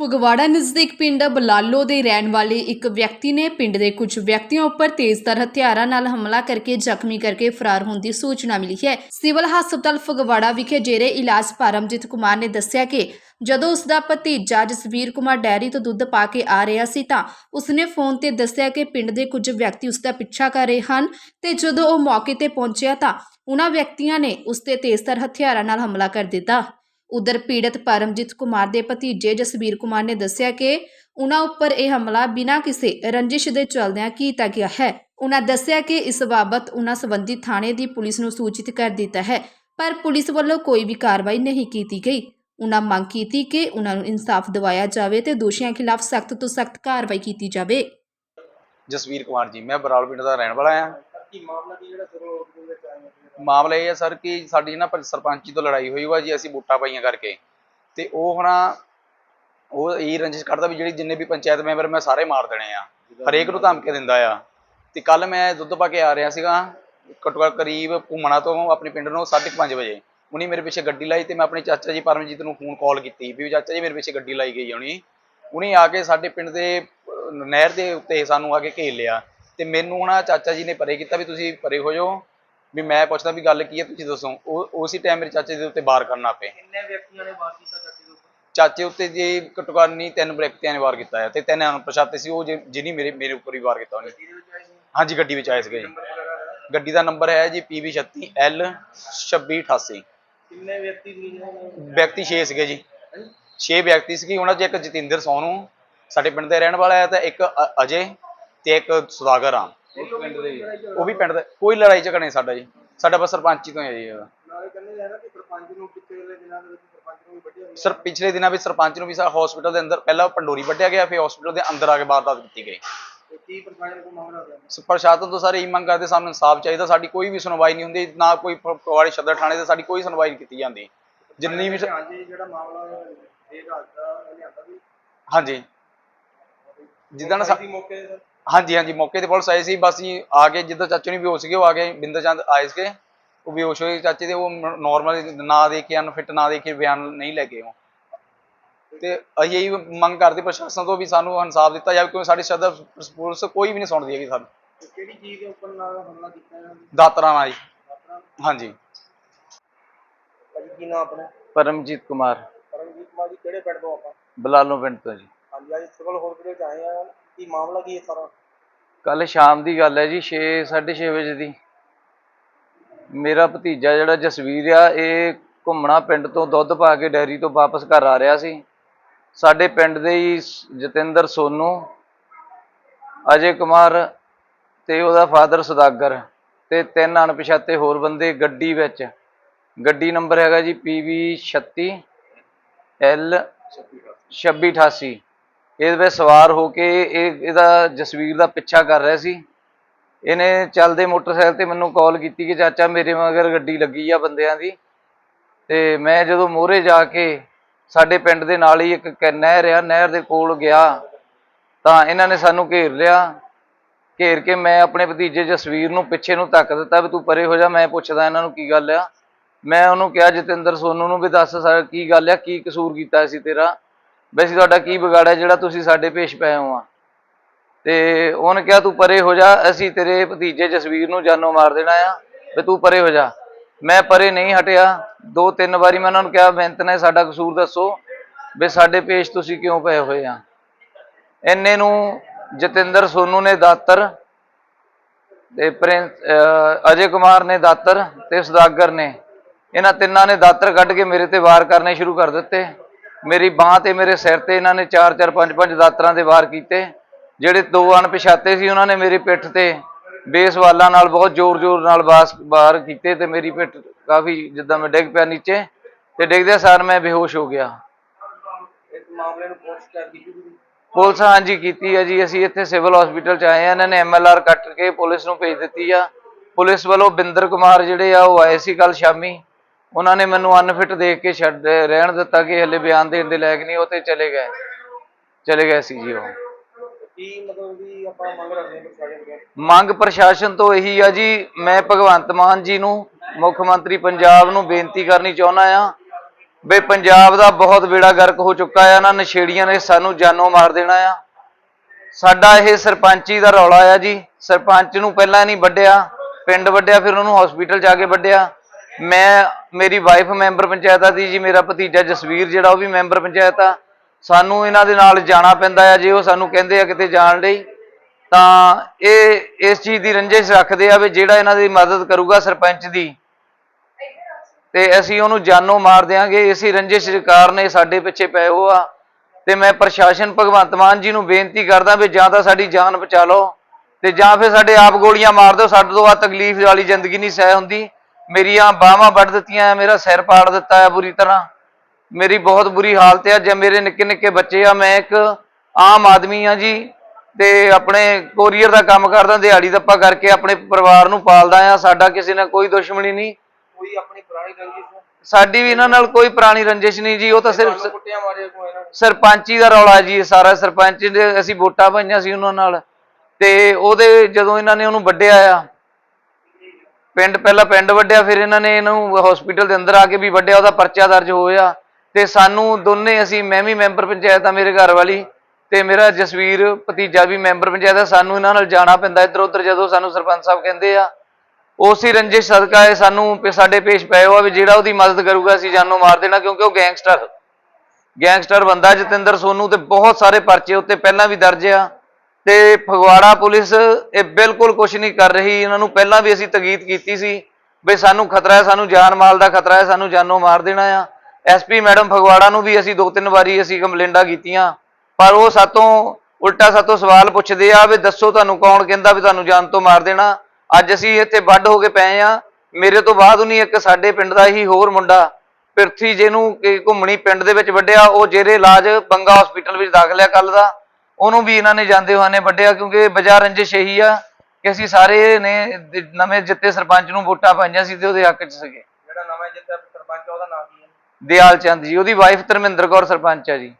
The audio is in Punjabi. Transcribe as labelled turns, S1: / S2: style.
S1: ਫਗਵਾੜਾ ਨਜ਼ਦੀਕ ਪਿੰਡ ਬਲਾਲੋ ਦੇ ਰਹਿਣ ਵਾਲੇ ਇੱਕ ਵਿਅਕਤੀ ਨੇ ਪਿੰਡ ਦੇ ਕੁਝ ਵਿਅਕਤੀਆਂ ਉੱਪਰ ਤੇਜ਼ਧਾਰ ਹਥਿਆਰਾਂ ਨਾਲ ਹਮਲਾ ਕਰਕੇ ਜ਼ਖਮੀ ਕਰਕੇ ਫਰਾਰ ਹੋਣ ਦੀ ਸੂਚਨਾ ਮਿਲੀ ਹੈ। ਸਿਵਲ ਹਸਪਤਾਲ ਫਗਵਾੜਾ ਵਿਖੇ ਜੇਰੇ ਇਲਾਜ ਪਰਮਜੀਤ ਕੁਮਾਰ ਨੇ ਦੱਸਿਆ ਕਿ ਜਦੋਂ ਉਸ ਦਾ ਭਤੀਜਾ ਜਸਵੀਰ ਕੁਮਾਰ ਡੈਰੀ ਤੋਂ ਦੁੱਧ ਪਾ ਕੇ ਆ ਰਿਹਾ ਸੀ ਤਾਂ ਉਸਨੇ ਫੋਨ ਤੇ ਦੱਸਿਆ ਕਿ ਪਿੰਡ ਦੇ ਕੁਝ ਵਿਅਕਤੀ ਉਸ ਦਾ ਪਿੱਛਾ ਕਰ ਰਹੇ ਹਨ ਤੇ ਜਦੋਂ ਉਹ ਮੌਕੇ ਤੇ ਪਹੁੰਚਿਆ ਤਾਂ ਉਹਨਾਂ ਵਿਅਕਤੀਆਂ ਨੇ ਉਸ ਤੇ ਤੇਜ਼ਧਾਰ ਹਥਿਆਰਾਂ ਨਾਲ ਹਮਲਾ ਕਰ ਦਿੱਤਾ। ਉਧਰ ਪੀੜਤ ਪਰਮਜੀਤ ਕੁਮਾਰ ਦੇ ਭਤੀਜੇ ਜਸਬੀਰ ਕੁਮਾਰ ਨੇ ਦੱਸਿਆ ਕਿ ਉਹਨਾਂ ਉੱਪਰ ਇਹ ਹਮਲਾ ਬਿਨਾਂ ਕਿਸੇ ਰੰਜਿਸ਼ ਦੇ ਚੱਲਦਿਆਂ ਕੀਤਾ ਗਿਆ ਹੈ। ਉਹਨਾਂ ਦੱਸਿਆ ਕਿ ਇਸ ਬਾਬਤ ਉਹਨਾਂ ਸੰਬੰਧਿਤ ਥਾਣੇ ਦੀ ਪੁਲਿਸ ਨੂੰ ਸੂਚਿਤ ਕਰ ਦਿੱਤਾ ਹੈ ਪਰ ਪੁਲਿਸ ਵੱਲੋਂ ਕੋਈ ਵੀ ਕਾਰਵਾਈ ਨਹੀਂ ਕੀਤੀ ਗਈ। ਉਹਨਾਂ ਮੰਗ ਕੀਤੀ ਕਿ ਉਹਨਾਂ ਨੂੰ ਇਨਸਾਫ ਦਿਵਾਇਆ ਜਾਵੇ ਤੇ ਦੋਸ਼ੀਆਂ ਖਿਲਾਫ ਸਖਤ ਤੋਂ ਸਖਤ ਕਾਰਵਾਈ ਕੀਤੀ ਜਾਵੇ।
S2: ਜਸਵੀਰ ਕੁਮਾਰ ਜੀ ਮੈਂ ਬਰਾਲ ਪਿੰਡ ਦਾ ਰਹਿਣ ਵਾਲਾ ਆ
S3: ਕੀ ਮਾਮਲਾ ਕੀ ਜਿਹੜਾ ਆਇਆ ਹੈ
S2: ਮਾਮਲਾ ਇਹ ਹੈ ਸਰ ਕਿ ਸਾਡੀ ਨਾ ਪਰ- ਸਰਪੰਚੀ ਤੋਂ ਲੜਾਈ ਹੋਈ ਵਾ ਜੀ ਅਸੀਂ ਵੋਟਾਂ ਪਾਈਆਂ ਕਰਕੇ। ਤੇ ਉਹ ਹੁਣ ਉਹ ਇਹ ਰੰਜਿਸ਼ ਕਰਦਾ ਵੀ ਜਿਹੜੀ ਜਿੰਨੇ ਵੀ ਪੰਚਾਇਤ ਮੈਂਬਰ ਮੈਂ ਸਾਰੇ ਮਾਰ ਦੇਣੇ ਆ। ਹਰੇਕ ਨੂੰ ਧਮਕੇ ਦਿੰਦਾ ਆ। ਤੇ ਕੱਲ ਮੈਂ ਦੁੱਧ ਪਾ ਕੇ ਆ ਰਿਹਾ ਸੀਗਾ ਘੱਟੋ ਘੱਟ ਕਰੀਬ ਘੁੰਮਣਾ ਤੋਂ ਆਪਣੇ ਪਿੰਡ ਨੂੰ 5:30 ਵਜੇ। ਉਹਨੇ ਮੇਰੇ ਪਿੱਛੇ ਗੱਡੀ ਲਾਈ ਤੇ ਮੈਂ ਆਪਣੇ ਚਾਚਾ ਜੀ ਪਰਮਜੀਤ ਨੂੰ ਫੋਨ ਕਾਲ ਕੀਤੀ ਵੀ ਚਾਚਾ ਜੀ ਮੇਰੇ ਪਿੱਛੇ ਗੱਡੀ ਲਾਈ ਗਈ ਆ ਉਹਨੇ। ਉਹਨੇ ਆ ਕੇ ਸਾਡੇ ਪਿੰਡ ਦੇ ਅਹ, ਨਹਿਰ ਦੇ ਉੱਤੇ ਸਾਨੂੰ ਆ ਕੇ ਘੇਰ ਲਿਆ। ਤੇ ਮੈਨੂੰ ਨਾ ਚਾਚਾ ਜੀ ਨੇ ਪਰੇ ਕੀਤਾ ਵੀ ਤੁਸੀਂ ਪਰੇ ਹੋ ਜਾਓ। ਵੀ ਮੈਂ ਪੁੱਛਦਾ ਵੀ ਗੱਲ ਕੀ ਹੈ ਤੁਸੀਂ ਦੱਸੋ? ਉਹ ਉਸੇ ਟਾਈਮ ਮੇਰੇ ਚਾਚੇ ਦੇ ਉੱਤੇ ਵਾਰ ਕਰਨਾ ਪਏ
S3: ਕਿੰਨੇ ਵਿਅਕਤੀਆਂ ਨੇ ਵਾਰ ਕੀਤਾ ਚਾਚੇ ਦੇ ਉੱਪਰ
S2: ਚਾਚੇ ਉੱਤੇ ਜੀ ਨਹੀਂ ਤਿੰਨ ਵਿਅਕਤੀਆਂ ਨੇ ਵਾਰ ਕੀਤਾ ਹੈ ਤੇ ਤਿੰਨ ਅਣਪਛਾਤੇ ਸੀ ਉਹ ਜਿਹਨੇ ਮੇਰੇ ਮੇਰੇ ਉੱਪਰ ਹੀ ਵਾਰ ਕੀਤਾ ਉਹਨੇ। ਹਾਂਜੀ ਗੱਡੀ ਵਿੱਚ ਆਏ ਸੀਗੇ ਜੀ। ਗੱਡੀ ਦਾ ਨੰਬਰ ਹੈ ਜੀ PB36 L 2688
S3: ਕਿੰਨੇ ਵਿਅਕਤੀ
S2: ਵਿਅਕਤੀ 6 ਸੀਗੇ ਜੀ। 6 ਵਿਅਕਤੀ ਸੀਗੇ ਉਹਨਾਂ 'ਚ ਇੱਕ ਜਤਿੰਦਰ ਸੋਨੂ ਸਾਡੇ ਪਿੰਡ ਦੇ ਰਹਿਣ ਵਾਲਾ ਹੈ ਤੇ ਇੱਕ ਅਜੇ ਤੇ ਇੱਕ ਸੁਦਾਗਰ ਆ ਉਹ ਪਿੰਡ ਦੇ ਹੀ। ਉਹ ਵੀ ਪਿੰਡ ਦਾ ਕੋਈ ਲੜਾਈ ਝਗੜਾ ਨਹੀਂ ਸਾਡਾ ਜੀ। ਸਾਡਾ ਬਸ ਸਰਪੰਚੀ ਤੋਂ ਹੈ ਜੀ।
S3: ਨਾਲੇ ਕਹਿੰਦੇ ਹੈ ਨਾ ਕਿ ਸਰਪੰਚ ਨੂੰ ਪਿਛਲੇ ਦਿਨਾਂ ਦੇ ਵਿੱਚ ਸਰਪੰਚ ਨੂੰ ਵੀ ਵੱਢਿਆ ਗਿਆ।
S2: ਸਰ ਪਿਛਲੇ ਦਿਨਾਂ ਵਿੱਚ ਸਰਪੰਚ ਨੂੰ ਵੀ ਸਾ ਹਸਪੀਟਲ ਦੇ ਅੰਦਰ ਪਹਿਲਾਂ ਪੰਡੋਰੀ ਵੱਢਿਆ ਗਿਆ ਫਿਰ ਹਸਪੀਟਲ ਦੇ ਅੰਦਰ ਆ ਕੇ ਵਾਰਦਾਤ ਕੀਤੀ ਗਈ।
S3: ਤੇ ਕੀ ਪ੍ਰਸ਼ਾਸਨ ਕੋਲ ਮਾਮਲਾ ਹੋਇਆ?
S2: ਸ- ਪ੍ਰਸ਼ਾਸਨ ਤੋਂ ਸਾਰੇ ਇਹੀ ਮੰਗ ਕਰਦੇ ਸਾਨੂੰ ਇਨਸਾਫ ਚਾਹੀਦਾ ਸਾਡੀ ਕੋਈ ਵੀ ਸੁਣਵਾਈ ਨਹੀਂ ਹੁੰਦੀ ਨਾ ਕੋਈ ਪਵਾੜੀ ਸਦਰ ਥਾਣੇ ਤੇ ਸਾਡੀ ਕੋਈ ਸੁਣਵਾਈ ਨਹੀਂ ਕੀਤੀ ਜਾਂਦੀ। ਜਿੰਨੀ ਵੀ ਸ-
S3: ਹਾਂਜੀ ਜਿਹੜਾ ਮਾਮਲਾ ਇਹ ਰਾਤ ਦਾ ਲਿਆਂਦਾ ਵੀ?
S2: ਹਾਂਜੀ। ਜਿੱਦਣ ਸਾ-
S3: ਮੌਕੇ ਤੇ ਸਰ?
S2: ਹਾਂਜੀ ਹਾਂਜੀ ਮੌਕੇ ਤੇ ਪੁਲਿਸ ਆਈ ਸੀ। ਬਸ ਜੀ ਆ ਕੇ ਜਿੱਦਾਂ ਚਾਚੇ ਨੂੰ ਬੇਹੋਸ਼ ਸੀਗੇ ਉਹ ਆ ਗਏ ਬਿੰਦਰ ਚੰਦ ਆਏ ਸੀਗੇ। ਉਹ ਬੇਹੋਸ਼ ਹੋਏ ਚਾਚੇ ਦੇ ਉਹ ਨਾਰਮਲ ਨਾ ਦੇ ਕੇ ਅਨਫਿਟ ਨਾ ਦੇ ਕੇ ਬਿਆਨ ਨਹੀਂ ਲੈ ਕੇ ਉਹ। ਤੇ ਅਸੀਂ ਇਹੀ ਮੰਗ ਕਰਦੇ ਪ੍ਰਸ਼ਾਸਨ ਤੋਂ ਵੀ ਸਾਨੂੰ ਇਨਸਾਫ ਦਿੱਤਾ ਜਾਵੇ ਕਿਉਂਕਿ ਸਾਡੀ ਸਦਰ ਪੁਲਿਸ ਕੋਈ ਵੀ ਨਹੀਂ ਸੁਣਦੀ ਹੈਗੀ ਸਾਨੂੰ।
S3: ਕਿਹੜੀ ਚੀਜ਼ ਦੇ ਉੱਪਰ ਨਾਲ ਹਮਲਾ ਕੀਤਾ ਇਹਨਾਂ ਨੇ
S2: ਦਾਤਰਾ ਨਾਲ ਜੀ। ਹਾਂਜੀ।
S3: ਭਾਜੀ ਕੀ ਨਾਮ ਆਪਣਾ?
S4: ਪਰਮਜੀਤ ਕੁਮਾਰ।
S3: ਪਰਮਜੀਤ ਕੁਮਾਰ ਜੀ ਕਿਹੜੇ ਪਿੰਡ ਤੋਂ ਆਪਾਂ?
S4: ਬਲਾਲੋ ਪਿੰਡ ਤੋਂ ਜੀ।
S3: ਹਾਂਜੀ ਅੱਜ ਸਿਵਲ ਹਸਪਤਾਲ ਵਿੱਚ ਆਏ ਆ। ਕੀ ਮਾਮਲਾ ਕੀ ਹੈ ਸਾਰਾ?
S4: ਕੱਲ ਸ਼ਾਮ ਦੀ ਗੱਲ ਹੈ ਜੀ 6 6:30 ਵਜੇ ਦੀ। ਮੇਰਾ ਭਤੀਜਾ ਜਿਹੜਾ ਜਸਵੀਰ ਆ, ਇਹ ਘੁੰਮਣਾ ਪਿੰਡ ਤੋਂ ਦੁੱਧ ਪਾ ਕੇ ਡੈਰੀ ਤੋਂ ਵਾਪਸ ਘਰ ਆ ਰਿਹਾ ਸੀ। ਸਾਡੇ ਪਿੰਡ ਦੇ ਹੀ ਜਤਿੰਦਰ ਸੋਨੂ, ਅਜੇ ਕੁਮਾਰ ਤੇ ਉਹਦਾ ਫਾਦਰ ਸੁਦਾਗਰ ਤੇ ਤਿੰਨ ਅਣਪਛਾਤੇ ਹੋਰ ਬੰਦੇ ਗੱਡੀ ਵਿੱਚ। ਗੱਡੀ ਨੰਬਰ ਹੈਗਾ ਜੀ PV 36 L 2688 ਇਹਦੇ ਵਿੱਚ ਸਵਾਰ ਹੋ ਕੇ ਇਹ ਇਹਦਾ ਜਸਵੀਰ ਦਾ ਪਿੱਛਾ ਕਰ ਰਿਹਾ ਸੀ। ਇਹਨੇ ਚੱਲਦੇ ਮੋਟਰਸਾਈਕਲ ਤੇ ਮੈਨੂੰ ਕਾਲ ਕੀਤੀ ਕਿ ਚਾਚਾ ਮੇਰੇ ਮਗਰ ਗੱਡੀ ਲੱਗੀ ਆ ਬੰਦਿਆਂ ਦੀ। ਤੇ ਮੈਂ ਜਦੋਂ ਮੋਹਰੇ ਜਾ ਕੇ ਸਾਡੇ ਪਿੰਡ ਦੇ ਨਾਲ ਹੀ ਇੱਕ ਕ- ਨਹਿਰ ਆ, ਨਹਿਰ ਦੇ ਕੋਲ ਗਿਆ ਤਾਂ ਇਹਨਾਂ ਨੇ ਸਾਨੂੰ ਘੇਰ ਲਿਆ। ਘੇਰ ਕੇ ਮੈਂ ਆਪਣੇ ਭਤੀਜੇ ਜਸਵੀਰ ਨੂੰ ਪਿੱਛੇ ਨੂੰ ਧੱਕ ਦਿੱਤਾ ਵੀ ਤੂੰ ਪਰੇ ਹੋ ਜਾ, ਮੈਂ ਪੁੱਛਦਾ ਇਹਨਾਂ ਨੂੰ ਕੀ ਗੱਲ ਆ। ਮੈਂ ਉਹਨੂੰ ਕਿਹਾ, ਜਤਿੰਦਰ ਸੋਨੂ ਨੂੰ ਵੀ ਦੱਸ ਸਰ ਕੀ ਗੱਲ ਆ, ਕੀ ਕਸੂਰ ਕੀਤਾ ਸੀ ਤੇਰਾ? ਵੈਸੇ ਤੁਹਾਡਾ ਕੀ ਵਿਗਾੜਿਆ ਜਿਹੜਾ ਤੁਸੀਂ ਸਾਡੇ ਪੇਸ਼ ਪਏ ਹੋ ਆ। ਤੇ ਉਹਨੇ ਕਿਹਾ, ਤੂੰ ਪਰੇ ਹੋ ਜਾ, ਅਸੀਂ ਤੇਰੇ ਭਤੀਜੇ ਜਸਵੀਰ ਨੂੰ ਜਾਨੋਂ ਮਾਰ ਦੇਣਾ ਆ, ਵੀ ਤੂੰ ਪਰੇ ਹੋ ਜਾ। ਮੈਂ ਪਰੇ ਨਹੀਂ ਹਟਿਆ। ਦੋ ਤਿੰਨ ਵਾਰੀ ਮੈਂ ਉਹਨਾਂ ਨੂੰ ਕਿਹਾ ਮਿਹਨਤ ਨੇ ਸਾਡਾ ਕਸੂਰ ਦੱਸੋ ਵੀ ਸਾਡੇ ਪੇਸ਼ ਤੁਸੀਂ ਕਿਉਂ ਪਏ ਹੋਏ ਆ? ਇੰਨੇ ਨੂੰ ਜਤਿੰਦਰ ਸੋਨੂ ਨੇ ਦਾਤਰ ਤੇ ਪ੍ਰਿੰਸ ਅਜੇ ਕੁਮਾਰ ਨੇ ਦਾਤਰ ਤੇ ਸੁਦਾਗਰ ਨੇ। ਇਹਨਾਂ ਤਿੰਨਾਂ ਨੇ ਦਾਤਰ ਕੱਢ ਕੇ ਮੇਰੇ ਤੇ ਵਾਰ ਕਰਨੇ ਸ਼ੁਰੂ ਕਰ ਦਿੱਤੇ। ਮੇਰੀ ਬਾਹ ਤੇ ਮੇਰੇ ਸਿਰ ਤੇ ਇਹਨਾਂ ਨੇ ਚਾਰ ਚਾਰ ਪੰਜ ਪੰਜ ਦਾਤਰਾਂ ਦੇ ਵਾਰ ਕੀਤੇ। ਜਿਹੜੇ ਦੋ ਅਣਪਛਾਤੇ ਸੀ ਉਹਨਾਂ ਨੇ ਮੇਰੀ ਪਿੱਠ ਤੇ ਬੇਸ ਵਾਲਾਂ ਨਾਲ ਬਹੁਤ ਜ਼ੋਰ-ਜ਼ੋਰ ਨਾਲ ਬਾਸ ਵਾਰ ਕੀਤੇ ਤੇ ਮੇਰੀ ਪਿੱਠ ਕਾਫੀ ਜਿੱਦਾਂ ਮੈਂ ਡਿੱਗ ਪਿਆ ਨੀਚੇ ਤੇ ਡਿੱਗਦੇ ਸਾਰ ਮੈਂ ਬੇਹੋਸ਼ ਹੋ ਗਿਆ।
S3: ਇਸ ਮਾਮਲੇ ਨੂੰ ਪੁਲਿਸ ਕਰ
S4: ਪੁਲਿਸ ਹਾਂਜੀ ਕੀਤੀ ਹੈ ਜੀ ਅਸੀਂ ਇੱਥੇ ਸਿਵਲ ਹਸਪੀਟਲ ਚ ਆਏ ਆ ਇਹਨਾਂ ਨੇ ਐਮਐਲਆਰ ਕੱਟ ਕੇ ਪੁਲਿਸ ਨੂੰ ਭੇਜ ਦਿੱਤੀ ਆ। ਪੁਲਿਸ ਵੱਲੋਂ ਬਿੰਦਰ ਕੁਮਾਰ ਜਿਹੜੇ ਆ ਉਹ ਆਏ ਸੀ ਕੱਲ ਸ਼ਾਮੀ। ਉਹਨਾਂ ਨੇ ਮੈਨੂੰ ਅਨਫਿਟ ਦੇਖ ਕੇ ਛੱਡ ਰਹਿਣ ਦਿੱਤਾ ਕਿ ਹਲੇ ਬਿਆਨ ਦੇਣ ਦੇ ਲਾਇਕ ਨਹੀਂ ਉਹ ਤੇ ਚਲੇ ਗਏ। ਚਲੇ ਗਏ ਸੀ ਜੀ ਉਹ।
S3: ਕੀ ਮਤਲਬ ਵੀ ਆਪਾਂ ਮੰਗ ਰੱਖਦੇ ਹਾਂ ਪ੍ਰਸ਼ਾਸਨ ਕੋਲ
S4: ਮੰਗ ਪ੍ਰਸ਼ਾਸਨ ਤੋਂ ਇਹੀ ਆ ਜੀ ਮੈਂ ਭਗਵੰਤ ਮਾਨ ਜੀ ਨੂੰ ਮੁੱਖ ਮੰਤਰੀ ਪੰਜਾਬ ਨੂੰ ਬੇਨਤੀ ਕਰਨੀ ਚਾਹੁੰਦਾ ਆ ਬਈ ਪੰਜਾਬ ਦਾ ਬਹੁਤ ਬੇੜਾ ਗਰਕ ਹੋ ਚੁੱਕਾ ਆ ਨਾ ਨਸ਼ੇੜੀਆਂ ਨੇ ਸਾਨੂੰ ਜਾਨੋਂ ਮਾਰ ਦੇਣਾ ਆ। ਸਾਡਾ ਇਹ ਸਰਪੰਚੀ ਦਾ ਰੌਲਾ ਆ ਜੀ ਸਰਪੰਚ ਨੂੰ ਪਹਿਲਾਂ ਨਹੀਂ ਵੱਢਿਆ ਪਿੰਡ ਵੱਢਿਆ ਫਿਰ ਉਹਨੂੰ ਹਸਪੀਟਲ ਜਾ ਕੇ ਵੱਢਿਆ। ਮੈਂ ਮੇਰੀ ਵਾਈਫ ਮੈਂਬਰ ਪੰਚਾਇਤ ਆ, ਦੀ ਜੀ, ਮੇਰਾ ਭਤੀਜਾ ਜਸਵੀਰ ਜਿਹੜਾ, ਉਹ ਵੀ ਮੈਂਬਰ ਪੰਚਾਇਤ ਆ। ਸਾਨੂੰ ਇਹਨਾਂ ਦੇ ਨਾਲ ਜਾਣਾ ਪੈਂਦਾ ਆ, ਜੇ ਉਹ ਸਾਨੂੰ ਕਹਿੰਦੇ ਆ ਕਿਤੇ ਜਾਣ ਲਈ, ਤਾਂ ਇਹ, ਇਸ ਚੀਜ਼ ਦੀ ਰੰਜਿਸ਼ ਰੱਖਦੇ ਆ ਵੀ ਜਿਹੜਾ ਇਹਨਾਂ ਦੀ ਮਦਦ ਕਰੂਗਾ ਸਰਪੰਚ ਦੀ। ਤੇ ਅਸੀਂ ਉਹਨੂੰ ਜਾਨੋਂ ਮਾਰ ਦਿਆਂਗੇ, ਇਸੇ ਰੰਜਿਸ਼ ਕਾਰਨ ਇਹ ਸਾਡੇ ਪਿੱਛੇ ਪਏ ਹੋ ਆ। ਤੇ ਮੈਂ ਪ੍ਰਸ਼ਾਸਨ ਭਗਵੰਤ ਮਾਨ ਜੀ ਨੂੰ ਬੇਨਤੀ ਕਰਦਾ ਵੀ ਜਾਂ ਤਾਂ ਸਾਡੀ ਜਾਨ ਬਚਾ ਲਓ, ਤੇ ਜਾਂ ਫਿਰ ਸਾਡੇ ਆਪ ਗੋਲੀਆਂ ਮਾਰ ਦਿਓ, ਸਾਡੇ ਤੋਂ ਆ ਤਕਲੀਫ ਵਾਲੀ ਜ਼ਿੰਦਗੀ ਨਹੀਂ ਸਹਿ ਹੁੰਦੀ। ਮੇਰੀਆਂ ਬਾਹਾਂ ਵੱਢ ਦਿੱਤੀਆਂ ਮੇਰਾ ਸਿਰ ਪਾੜ ਦਿੱਤਾ ਹੈ ਬੁਰੀ ਤਰ੍ਹਾਂ। ਮੇਰੀ ਬਹੁਤ ਬੁਰੀ ਹਾਲਤ ਹੈ ਜੇ ਮੇਰੇ ਨਿੱਕੇ ਨਿੱਕੇ ਬੱਚੇ ਆ ਮੈਂ ਇੱਕ ਆਮ ਆਦਮੀ ਆ ਜੀ ਤੇ ਆਪਣੇ ਕੋਰੀਅਰ ਦਾ ਕੰਮ ਕਰਦਾ ਦਿਹਾੜੀ ਦੱਪਾ ਕਰਕੇ ਆਪਣੇ ਪਰਿਵਾਰ ਨੂੰ ਪਾਲਦਾ ਆ ਸਾਡਾ ਕਿਸੇ ਨਾਲ ਕੋਈ ਦੁਸ਼ਮਣੀ ਨਹੀਂ।
S3: ਕੋਈ ਆਪਣੀ ਪੁਰਾਣੀ ਰੰਜਿਸ਼
S4: ਸਾਡੀ ਵੀ ਇਹਨਾਂ ਨਾਲ ਕੋਈ ਪੁਰਾਣੀ ਰੰਜਿਸ਼ ਨਹੀਂ ਜੀ ਉਹ ਤਾਂ ਸਿਰਫ ਸਰਪੰਚੀ ਦਾ ਰੌਲਾ ਜੀ ਇਹ ਸਾਰਾ ਸਰਪੰਚ ਅਸੀਂ ਵੋਟਾਂ ਪਾਈਆਂ ਸੀ ਉਹਨਾਂ ਨਾਲ। ਤੇ ਉਹਦੇ ਜਦੋਂ ਇਹਨਾਂ ਨੇ ਉਹਨੂੰ ਵੱਢਿਆ ਆ ਪਿੰਡ ਪਹਿਲਾਂ ਪਿੰਡ ਵੱਢਿਆ ਫਿਰ ਇਹਨਾਂ ਨੇ ਇਹਨੂੰ ਹਸਪੀਟਲ ਦੇ ਅੰਦਰ ਆ ਕੇ ਵੀ ਵੱਢਿਆ ਉਹਦਾ ਪਰਚਾ ਦਰਜ ਹੋਇਆ ਤੇ ਸਾਨੂੰ ਦੋਨੇ ਅਸੀਂ, ਮੈਂ ਵੀ ਮੈਂਬਰ ਪੰਚਾਇਤ ਆ ਮੇਰੇ ਘਰ ਵਾਲੀ, ਤੇ ਮੇਰਾ ਜਸਵੀਰ ਭਤੀਜਾ ਵੀ ਮੈਂਬਰ ਪੰਚਾਇਤ ਆ, ਸਾਨੂੰ ਇਹਨਾਂ ਨਾਲ ਜਾਣਾ ਪੈਂਦਾ ਇੱਧਰ ਉੱਧਰ ਜਦੋਂ ਸਾਨੂੰ ਸਰਪੰਚ ਸਾਹਿਬ ਕਹਿੰਦੇ ਆ। ਉਸੇ ਰੰਜਿਸ਼ ਸਦਕਾ ਇਹ ਸਾਨੂੰ ਸਾਡੇ ਪੇਸ਼ ਪਏ ਹੋ ਵੀ ਜਿਹੜਾ ਉਹਦੀ ਮਦਦ ਕਰੂਗਾ, ਅਸੀਂ ਜਾਨੋਂ ਮਾਰ ਦੇਣਾ, ਕਿਉਂਕਿ ਉਹ ਗੈਂਗਸਟਰ। ਗੈਂਗਸਟਰ ਬੰਦਾ ਜਤਿੰਦਰ ਸੋਨੂ ਤੇ ਬਹੁਤ ਸਾਰੇ ਪਰਚੇ ਉੱਤੇ ਪਹਿਲਾਂ ਵੀ ਦਰਜ ਆ। ਤੇ ਫਗਵਾੜਾ ਪੁਲਿਸ ਇਹ ਬਿਲਕੁਲ ਕੁਝ ਨਹੀਂ ਕਰ ਰਹੀ। ਇਹਨਾਂ ਨੂੰ ਪਹਿਲਾਂ ਵੀ ਅਸੀਂ ਤਗੀਦ ਕੀਤੀ ਸੀ ਵੀ ਸਾਨੂੰ ਖਤਰਾ ਹੈ, ਸਾਨੂੰ ਜਾਨ ਮਾਲ ਦਾ ਖਤਰਾ ਹੈ, ਸਾਨੂੰ ਜਾਨੋਂ ਮਾਰ ਦੇਣਾ ਆ। ਐਸਪੀ ਮੈਡਮ ਫਗਵਾੜਾ ਨੂੰ ਵੀ ਅਸੀਂ ਦੋ ਤਿੰਨ ਵਾਰੀ ਅਸੀਂ ਕੰਪਲੇਂਟਾਂ ਕੀਤੀਆਂ, ਪਰ ਉਹ ਸਾਤੋਂ ਉਲਟਾ ਸਾਤੋਂ ਸਵਾਲ ਪੁੱਛਦੇ ਆ ਵੀ ਦੱਸੋ ਤੁਹਾਨੂੰ ਕੌਣ ਕਹਿੰਦਾ ਵੀ ਤੁਹਾਨੂੰ ਜਾਨ ਤੋਂ ਮਾਰ ਦੇਣਾ। ਅੱਜ ਅਸੀਂ ਇੱਥੇ ਵੱਡ ਹੋ ਕੇ ਪਏ ਆ। ਮੇਰੇ ਤੋਂ ਬਾਅਦ ਉਹਨੀ ਇੱਕ ਸਾਡੇ ਪਿੰਡ ਦਾ ਹੀ ਹੋਰ ਮੁੰਡਾ ਪਿਰਥੀ ਜਿਹਨੂੰ ਕਿ ਘੁੰਮਣੀ ਪਿੰਡ ਦੇ ਵਿੱਚ ਵੱਢਿਆ, ਉਹ ਜਿਹੜੇ ਇਲਾਜ ਬੰਗਾ ਹਸਪੀਟਲ ਵਿੱਚ ਦਾਖਲ ਆ ਕੱਲ ਦਾ। ਉਹਨੂੰ ਵੀ ਇਹਨਾਂ ਨੇ ਜਾਂਦੇ ਹੋਏ ਨੇ ਵੱਢਿਆ ਕਿਉਂਕਿ ਬਾਜ਼ਾਰ ਰੰਜਿਸ਼ ਇਹੀ ਆ ਕਿ ਅਸੀਂ ਸਾਰੇ ਨੇ ਨਵੇਂ ਜਿੱਤੇ ਸਰਪੰਚ ਨੂੰ ਵੋਟਾਂ ਪਾਈਆਂ ਸੀ ਤੇ ਉਹਦੇ ਹੱਕ 'ਚ ਸੀਗੇ।
S3: ਜਿਹੜਾ ਨਵਾਂ ਜਿੱਤਿਆ ਸਰਪੰਚ ਉਹਦਾ ਨਾਮ ਕੀ ਹੈ
S4: ਦਿਆਲ ਚੰਦ ਜੀ ਉਹਦੀ ਵਾਈਫ ਧਰਮਿੰਦਰ ਕੌਰ ਸਰਪੰਚ ਆ ਜੀ।